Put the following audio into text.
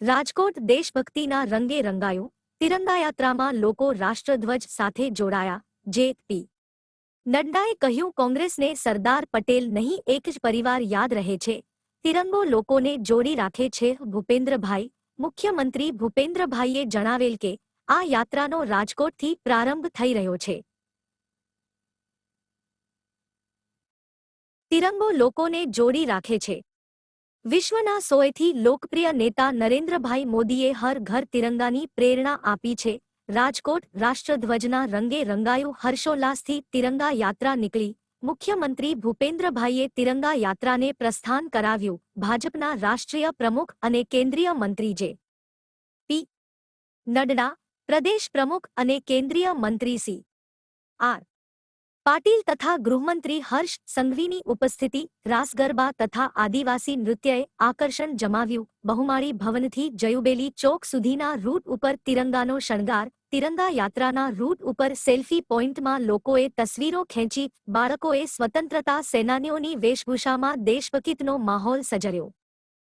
રાજકોટ દેશભક્તિના રંગે રંગાયું. તિરંગા યાત્રામાં લોકો રાષ્ટ્રધ્વજ સાથે જોડાયા. જે પી. નડ્ડાએ કહ્યું, કોંગ્રેસને સરદાર પટેલ નહીં, એક જ પરિવાર યાદ રહે છે. તિરંગો લોકોને જોડી રાખે છે. ભૂપેન્દ્રભાઈ. મુખ્યમંત્રી ભૂપેન્દ્રભાઈએ જણાવેલ કે, આ યાત્રાનો રાજકોટથી પ્રારંભ થઈ રહ્યો છે. તિરંગો લોકોને જોડી રાખે છે. વિશ્વના સોયથી લોકપ્રિય નેતા નરેન્દ્રભાઈ મોદીએ હર ઘર તિરંગાની પ્રેરણા આપી છે. રાજકોટ રાષ્ટ્રધ્વજના રંગે રંગાયું હર્ષોલ્લાસથી તિરંગા યાત્રા નીકળી. મુખ્યમંત્રી ભૂપેન્દ્રભાઈએ તિરંગા યાત્રાને પ્રસ્થાન કરાવ્યું. ભાજપના રાષ્ટ્રીય પ્રમુખ અને કેન્દ્રીય મંત્રી જે. પી. નડ્ડા, પ્રદેશ પ્રમુખ અને કેન્દ્રીય મંત્રી સી. આર. પાટીલ તથા ગૃહમંત્રી હર્ષ સંઘવીની ઉપસ્થિતિ રાસ ગરબા તથા આદિવાસી નૃત્યએ આકર્ષણ જમાવ્યું. બહુમાળી ભવનથી જયુબેલી ચોક સુધીના રૂટ ઉપર તિરંગાનો શણગાર, તિરંગા યાત્રાના રૂટ ઉપર સેલ્ફી પોઇન્ટમાં લોકોએ તસવીરો ખેંચી, બાળકોએ સ્વતંત્રતા સેનાનીઓની વેશભૂષામાં દેશભકિતનો માહોલ સજર્યો